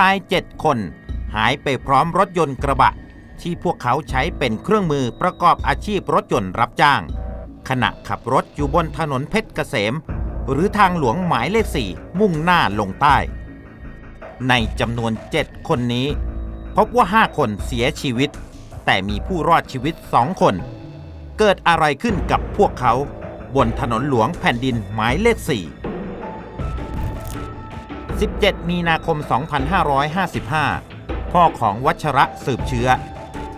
ชายเจ็ดคน หายไปพร้อมรถยนต์กระบะ ที่พวกเขาใช้เป็นเครื่องมือประกอบอาชีพรถยนต์รับจ้าง ขณะขับรถอยู่บนถนนเพชรเกษม หรือทางหลวงหมายเลขสี่มุ่งหน้าลงใต้ ในจำนวน 7 คนนี้ พบว่า 5 คนเสียชีวิต แต่มีผู้รอดชีวิต2คน เกิดอะไรขึ้นกับพวกเขา บนถนนหลวงแผ่นดินหมายเลข4 17 มีนาคม 2555 พ่อของวัชระสืบเชื้อ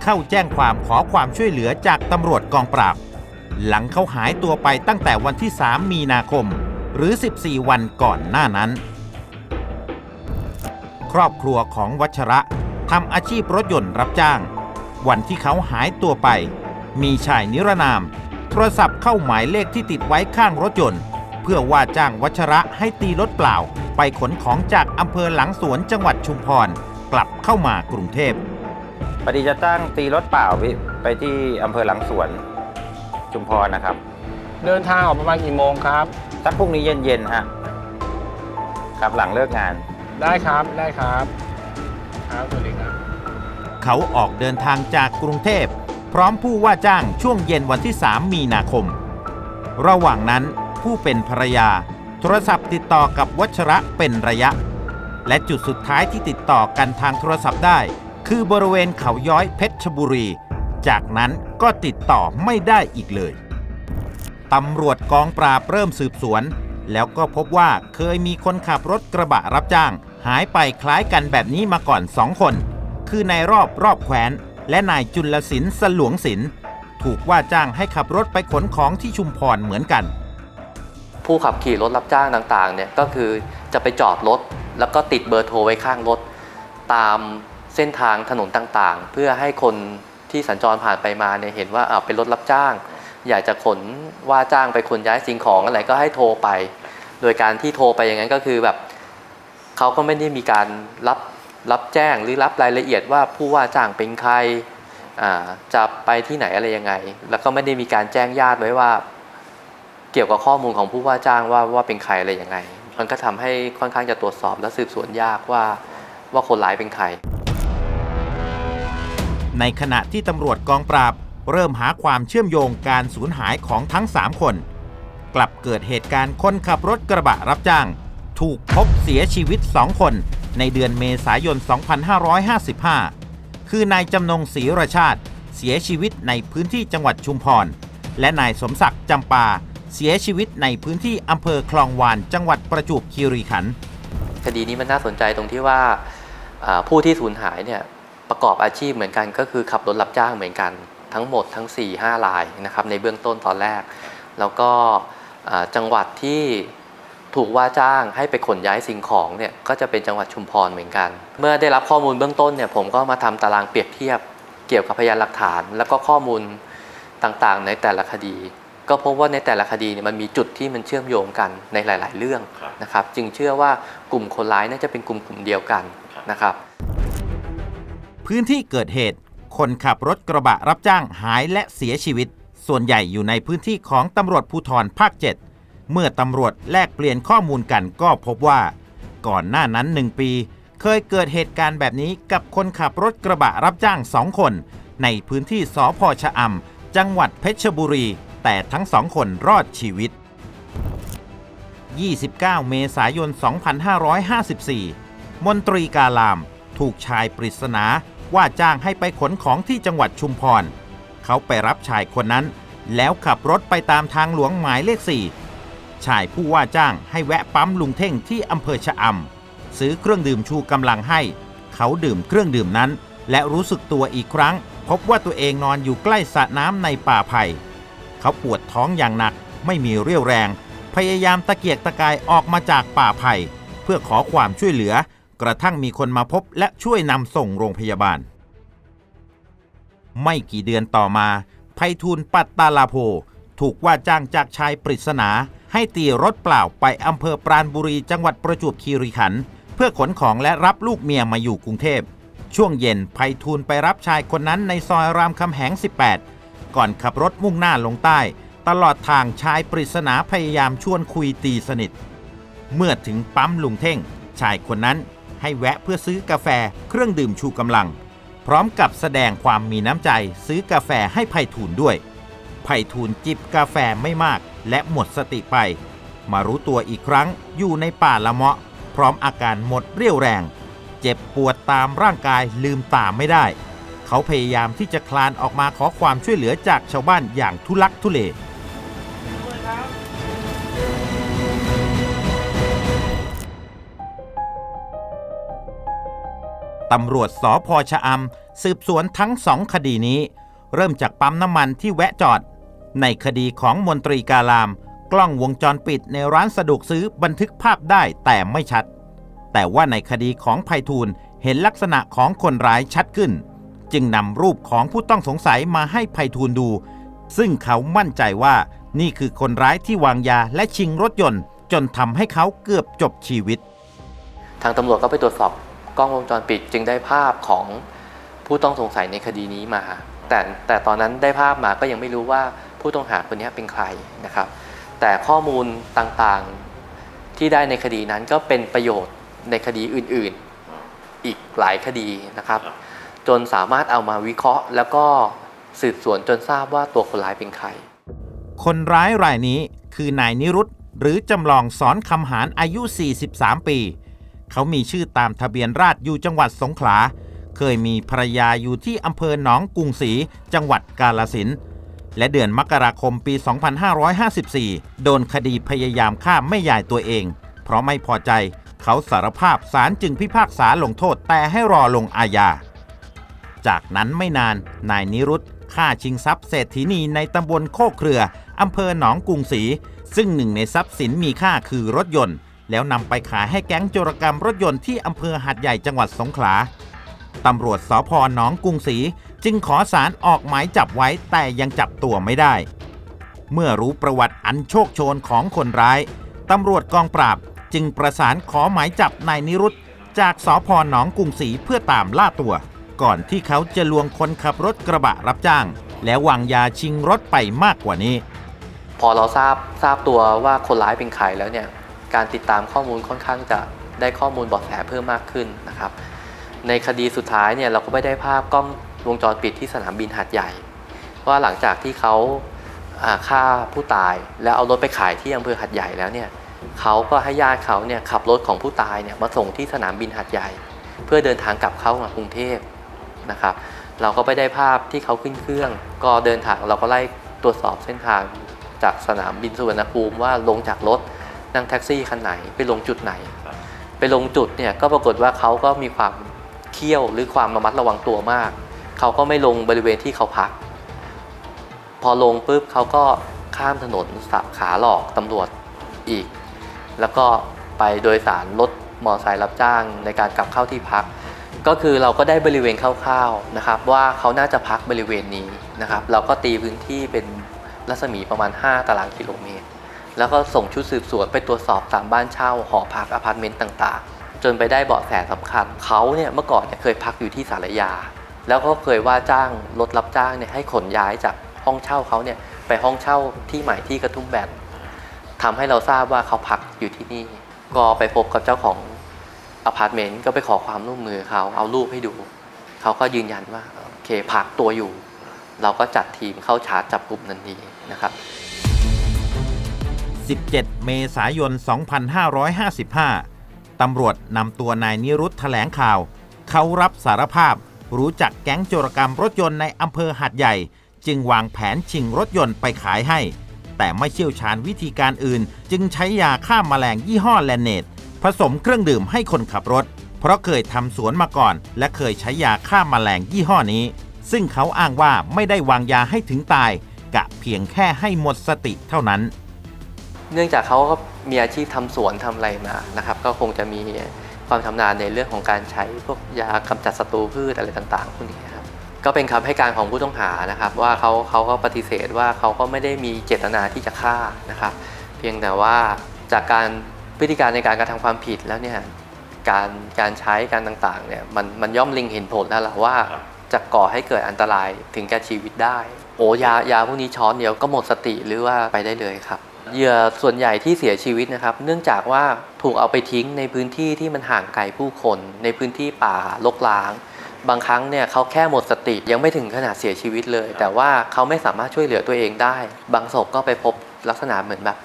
เข้าแจ้งความขอความช่วยเหลือจากตำรวจกองปราบ หลังเขาหายตัวไปตั้งแต่วันที่ 3 มีนาคม หรือ 14 วันก่อนหน้านั้น ครอบครัวของวัชระทำอาชีพรถยนต์รับจ้าง วันที่เขาหายตัวไป มีชายนิรนาม โทรศัพท์เข้าหมายเลขที่ติดไว้ข้างรถยนต์ พื่อว่าจ้างวัชระให้ตีรถเปล่า ไปขนของจากอำเภอหลังสวนจังหวัดชุมพร กลับเข้ามากรุงเทพพอดีจะตั้งตีรถเปล่าพี่ไปที่อำเภอหลังสวนชุมพรนะครับเดินทางออกประมาณกี่โมงครับ สักพรุ่งนี้เย็นๆฮะครับหลังเลิกงาน ได้ครับได้ครับครับสวัสดีครับ เขาออกเดินทางจากกรุงเทพ พร้อมผู้ว่าจ้างช่วงเย็นวันที่ 3 มีนาคม ระหว่างนั้น ผู้เป็นภรรยา โทรศัพท์ติดต่อกับวัชระเป็นระยะ และจุดสุดท้ายที่ติดต่อกันทางโทรศัพท์ได้ คือบริเวณเขาย้อยเพชรบุรี จากนั้นก็ติดต่อไม่ได้อีกเลยตำรวจกองปราบเริ่มสืบสวน แล้วก็พบว่าเคยมีคนขับรถกระบะรับจ้าง หายไปคล้ายกันแบบนี้มาก่อนสองคน คือนายรอบรอบแขวนและนายจุลศิลป์สลวงศิลป์ถูกว่าจ้างให้ขับรถไปขนของที่ชุมพรเหมือนกัน ผู้ขับขี่รถรับจ้างต่างๆเนี่ยก็คือจะไปจอดรถแล้วก็ติดเบอร์โทรไว้ข้างรถ ตามเส้นทางถนนต่างๆ เพื่อให้คนที่สัญจรผ่านไปมาเนี่ยเห็นว่าอ่าเป็นรถรับจ้าง อยากจะขนว่าจ้างไปขนย้ายสิ่งของอะไรก็ให้โทรไป โดยการที่โทรไปอย่างนั้นก็คือแบบเขาก็ไม่ได้มีการรับรับแจ้งหรือรับรายละเอียดว่าผู้ว่าจ้างเป็นใครอ่าจะไปที่ไหนอะไรยังไง แล้วก็ไม่ได้มีการแจ้งญาติไว้ว่า เกี่ยวกับข้อมูลของผู้ว่าจ้างว่าว่าเป็นใครอะไรยังไง มันก็ทำให้ค่อนข้างจะตรวจสอบและสืบสวนยากว่าว่าคนร้ายเป็นใคร ในขณะที่ตำรวจกองปราบ เริ่มหาความเชื่อมโยงการสูญหายของทั้ง 3 คน กลับเกิดเหตุการณ์คนขับรถกระบะรับจ้าง ถูกพบเสียชีวิต 2 คน ในเดือนเมษายน 2555 คือนายจำนงศรีรชาติ เสียชีวิตในพื้นที่จังหวัดชุมพร และนายสมศักดิ์จำปา เสียชีวิตในพื้นที่อำเภอคลองวานจังหวัดประจวบคีรีขันธ์คดีนี้มันน่าสนใจตรงที่ว่าผู้ที่สูญหายเนี่ยประกอบอาชีพเหมือนกัน ก็คือขับรถรับจ้างเหมือนกันทั้งหมดทั้ง 4 5รายนะครับในเบื้องต้นตอนแรก แล้วก็จังหวัดที่ถูกว่าจ้างให้ไปขนย้ายสิ่งของเนี่ยก็จะเป็นจังหวัดชุมพรเหมือนกัน เมื่อได้รับข้อมูลเบื้องต้นเนี่ยผมก็มาทำตารางเปรียบเทียบเกี่ยวกับพยานหลักฐาน แล้วก็ข้อมูลต่างๆ ในแต่ละคดี ก็พบว่าในแต่ละคดีเนี่ยมันมีจุดที่มันเชื่อมโยงกันในหลาย ๆ เรื่องนะครับ จึงเชื่อว่ากลุ่มคนร้ายน่าจะเป็นกลุ่มกลุ่มเดียวกันนะครับ พื้นที่เกิดเหตุ คนขับรถกระบะรับจ้างหายและเสียชีวิต ส่วนใหญ่อยู่ในพื้นที่ของตำรวจภูธรภาค 7 เมื่อตำรวจแลกเปลี่ยนข้อมูลกันก็พบว่า ก่อนหน้านั้นหนึ่งปี เคยเกิดเหตุการณ์แบบนี้กับคนขับรถกระบะรับจ้างสองคน ในพื้นที่สพชะอำจังหวัดเพชรบุรี แต่ทั้งสองคนรอดชีวิต 29 เมษายน 2554 มนตรีกาลาม ถูกชายปริศนาว่าจ้างให้ไปขนของที่จังหวัดชุมพร เขาไปรับชายคนนั้น แล้วขับรถไปตามทางหลวงหมายเลข 4 ชายผู้ว่าจ้างให้แวะปั๊มลุงเท่งที่อำเภอชะอำซื้อเครื่องดื่มชูกำลังให้ เขาดื่มเครื่องดื่มนั้น และรู้สึกตัวอีกครั้ง พบว่าตัวเองนอนอยู่ใกล้สระน้ำในป่าไผ่ เขาปวดท้องอย่างหนักไม่มีเรี่ยวแรง พยายามตะเกียกตะกายออกมาจากป่าไผ่เพื่อขอความช่วยเหลือ กระทั่งมีคนมาพบและช่วยนำส่งโรงพยาบาล ไม่กี่เดือนต่อมาไพฑูรย์ปัตตาลาโพ ถูกว่าจ้างจากชายปริศนา ให้ตีรถเปล่าไปอำเภอปราณบุรีจังหวัดประจวบคีรีขันธ์เพื่อขนของและรับลูกเมียมาอยู่กรุงเทพช่วงเย็นไพฑูรย์ไปรับชายคนนั้นในซอยรามคำแหง 18 ก่อนขับรถมุ่งหน้าลงใต้ ตลอดทางชายปริศนาพยายามชวนคุยตีสนิท เมื่อถึงปั๊มลุงเท่ง ชายคนนั้นให้แวะเพื่อซื้อกาแฟเครื่องดื่มชูกำลัง พร้อมกับแสดงความมีน้ำใจซื้อกาแฟให้ไพฑูรย์ด้วยไพฑูรย์จิบกาแฟไม่มากและหมดสติไป มารู้ตัวอีกครั้งอยู่ในป่าละเมาะ พร้อมอาการหมดเรี่ยวแรง เจ็บปวดตามร่างกายลืมตาไม่ได้ เขาพยายามที่จะคลานออกมาขอความช่วยเหลือจากชาวบ้านอย่างทุลักทุเลตำรวจสพชะอำสืบสวนทั้งสองคดีนี้ เริ่มจากปั๊มน้ำมันที่แวะจอด ในคดีของมนตรีกาลาม กล้องวงจรปิดในร้านสะดวกซื้อบันทึกภาพได้แต่ไม่ชัด แต่ว่าในคดีของไพฑูรย์เห็นลักษณะของคนร้ายชัดขึ้น จึงนำรูปของผู้ต้องสงสัยมาให้ไพฑูรย์ดู ซึ่งเขามั่นใจว่านี่คือคนร้ายที่วางยาและชิงรถยนต์ จนทำให้เขาเกือบจบชีวิต ทางตำรวจก็ไปตรวจสอบกล้องวงจรปิดจึงได้ภาพของผู้ต้องสงสัยในคดีนี้มา แต่แต่ตอนนั้นได้ภาพมาก็ยังไม่รู้ว่าผู้ต้องหาคนนี้เป็นใครนะครับ แต่ข้อมูลต่างๆที่ได้ในคดีนั้นก็เป็นประโยชน์ในคดีอื่นๆ อีกหลายคดีนะครับ จนสามารถเอามาวิเคราะห์ แล้วก็สืบสวนจนทราบว่าตัวคนร้ายเป็นใคร คนร้ายรายนี้คือนายนิรุตหรือจำลองสอนคำหารอายุ 43 ปี เขามีชื่อตามทะเบียนราษฎร์อยู่จังหวัดสงขลา เคยมีภรรยาอยู่ที่อำเภอหนองกรุงศรีจังหวัดกาลสินและเดือนมกราคมปี 2554 โดนคดีพยายามฆ่าแม่ยายตัวเอง เพราะไม่พอใจเขาสารภาพศาลจึงพิพากษาลงโทษแต่ให้รอลงอาญา จากนั้นไม่นาน นายนิรุตฆ่าชิงทรัพย์เศรษฐีนีในตำบลโคกเครือ อำเภอหนองกรุงศรี ซึ่งหนึ่งในทรัพย์สินมีค่าคือรถยนต์ แล้วนำไปขายให้แก๊งโจรกรรมรถยนต์ที่อำเภอหัดใหญ่จังหวัดสงขลาตำรวจสพหนองกรุงศรีจึงขอสารออกหมายจับไว้แต่ยังจับตัวไม่ได้ เมื่อรู้ประวัติอันโชคโชนของคนร้าย ตำรวจกองปราบจึงประสานขอหมายจับนายนิรุตจากสพหนองกรุงศรีเพื่อตามล่าตัว ก่อนที่เขาจะลวงคนขับรถกระบะรับจ้าง แล้ววางยาชิงรถไปมากกว่านี้ พอเราทราบทราบตัวว่าคนร้ายเป็นใครแล้วเนี่ยการติดตามข้อมูลค่อนข้างจะได้ข้อมูลเบาะแสเพิ่มมากขึ้นนะครับ ในคดีสุดท้ายเนี่ยเราก็ไม่ได้ภาพกล้องวงจรปิดที่สนามบินหาดใหญ่ ว่าหลังจากที่เขาฆ่าผู้ตายแล้วเอารถไปขายที่อำเภอหัดใหญ่แล้วเนี่ยเขาก็ให้ญาติเขาเนี่ยขับรถของผู้ตายเนี่ยมาส่งที่สนามบินหัดใหญ่ เพื่อเดินทางกลับเข้ามากรุงเทพ นะครับ เราก็ไปได้ภาพที่เขาขึ้นเครื่อง ก็เดินทางเราก็ไล่ตรวจสอบเส้นทางจากสนามบินสุวรรณภูมิว่าลงจากรถนั่งแท็กซี่คันไหนไปลงจุดไหน ไปลงจุดเนี่ยก็ปรากฏว่าเขาก็มีความเคี่ยวหรือความระมัดระวังตัวมาก เขาก็ไม่ลงบริเวณที่เขาพัก พอลงปุ๊บเขาก็ข้ามถนนสับขาหลอกตำรวจอีก แล้วก็ไปโดยสารรถมอเตอร์ไซค์รับจ้างในการกลับเข้าที่พัก ก็คือเราก็ได้บริเวณคร่าวๆนะครับ ว่าเขาน่าจะพักบริเวณนี้นะครับ เราก็ตีพื้นที่เป็นรัศมีประมาณ 5 ตารางกิโลเมตร แล้วก็ส่งชุดสืบสวนไปตรวจสอบตามบ้านเช่าหอพักอพาร์ตเมนต์ต่างๆ จนไปได้เบาะแสสำคัญ เขาเนี่ยเมื่อก่อนเนี่ยเคยพักอยู่ที่สารยา แล้วก็เคยว่าจ้างรถรับจ้างเนี่ยให้ขนย้ายจากห้องเช่าเขาเนี่ยไปห้องเช่าที่ใหม่ที่กระทุ่มแบนทำให้เราทราบว่าเขาพักอยู่ที่นี่ ก็ไปพบกับเจ้าของ อพาร์ตเมนต์ก็ไปขอความร่วมมือเขาเอารูปให้ดู เขาก็ยืนยันว่าโอเคพักตัวอยู่ เราก็จัดทีมเข้าชาร์จจับกลุ่มนันทีนะครับ 17 เมษายน 2555 ตำรวจนำตัวนายนิรุตแถลงข่าว เขารับสารภาพรู้จักแก๊งโจรกรรมรถยนต์ในอำเภอหัดใหญ่ จึงวางแผนชิงรถยนต์ไปขายให้ แต่ไม่เชี่ยวชาญวิธีการอื่น จึงใช้ยาฆ่ามาแมลงยี่ห้อแลนเนต ผสมเครื่องดื่มให้คนขับรถ เพราะเคยทำสวนมาก่อน และเคยใช้ยาฆ่ามาแมลงยี่ห้อนี้ ซึ่งเขาอ้างว่าไม่ได้วางยาให้ถึงตาย กะเพียงแค่ให้หมดสติเท่านั้น เนื่องจากเขาก็มีอาชีพทำสวนทำอะไรมานะครับ ก็คงจะมีความชำนาญในเรื่องของการใช้พวกยากำจัดศัตรูพืชอะไรต่างๆพวกนี้ครับก็เป็นคำให้การของผู้ต้องหานะครับ ว่าเขาเขาก็ปฏิเสธว่าเขาก็ไม่ได้มีเจตนาที่จะฆ่านะครับ เพียงแต่ว่าจากการ พฤติการในการกระทำความผิดแล้วเนี่ยการการใช้การต่างๆเนี่ยมันมันย่อมเล็งเห็นผลแล้วล่ะว่าจะก่อให้เกิดอันตรายถึงแก่ชีวิตได้ โอ้ยายาพวกนี้ช้อนเดียวก็หมดสติหรือว่าไปได้เลยครับเหยื่อส่วนใหญ่ที่เสียชีวิตนะครับ เนื่องจากว่าถูกเอาไปทิ้งในพื้นที่ที่มันห่างไกลผู้คน ในพื้นที่ป่ารกร้าง บางครั้งเนี่ยเขาแค่หมดสติยังไม่ถึงขนาดเสียชีวิตเลย แต่ว่าเขาไม่สามารถช่วยเหลือตัวเองได้ บางศพก็ไปพบลักษณะเหมือนแบบ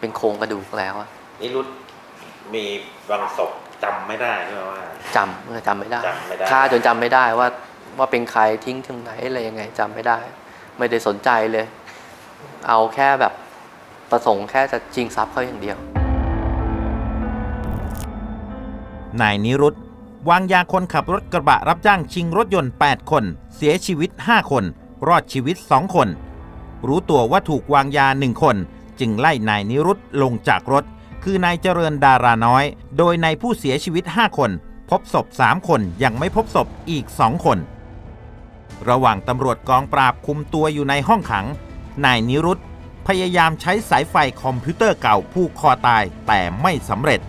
เป็นโครงกระดูกแล้วอะ นี่รุดมีบางศพจำไม่ได้ใช่ไหมว่า จำจำไม่ได้จำไม่ได้ ฆ่าจนจำไม่ได้ว่าว่าเป็นใครทิ้งถึงไหนอะไรยังไงจำไม่ได้ ไม่ได้สนใจเลย เอาแค่แบบประสงค์แค่จะชิงทรัพย์เขาอย่างเดียว นายนิรุตวางยาคนขับรถกระบะรับจ้างชิงรถยนต์ 8 คน เสียชีวิต 5 คน รอดชีวิต 2 คน รู้ตัวว่าถูกวางยา 1 คน จึงไล่นายนิรุตลงจากรถ คือนายเจริญดาราน้อย โดยในผู้เสียชีวิต 5 คน พบศพ 3 คนยังไม่พบศพอีก 2 คน ระหว่างตำรวจกองปราบคุมตัวอยู่ในห้องขัง นายนิรุตพยายามใช้สายไฟคอมพิวเตอร์เก่าผูกคอตายแต่ไม่สำเร็จ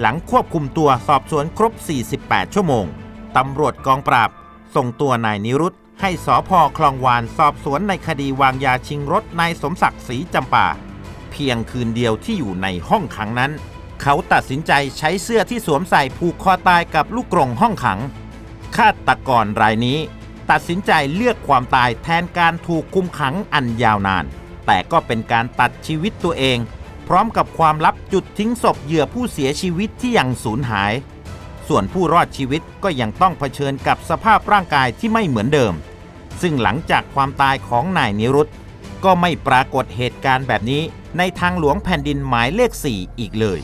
หลังควบคุมตัวสอบสวนครบ 48 ชั่วโมง ตำรวจกองปราบ ส่งตัวนายนิรุตให้สอพอคลองวานสอบสวนในคดีวางยาชิงรถนายสมศักดิ์ศรีจำปา พียงคืนเดียวที่อยู่ในห้องขังนั้น เขาตัดสินใจใช้เสื้อที่สวมใส่ผูกคอตายกับลูกกรงห้องขังฆาตกรรายนี้ ตัดสินใจเลือกความตายแทนการถูกคุมขังอันยาวนาน แต่ก็เป็นการตัดชีวิตตัวเอง พร้อมกับความลับจุดทิ้งศพเหยื่อผู้เสียชีวิตที่ยังสูญหาย ส่วนผู้รอดชีวิตก็ยังต้องเผชิญกับสภาพร่างกายที่ไม่เหมือนเดิม ซึ่งหลังจากความตายของนายนิรุตก็ไม่ปรากฏเหตุการณ์แบบนี้ ในทางหลวงแผ่นดินหมายเลข 4 อีกเลย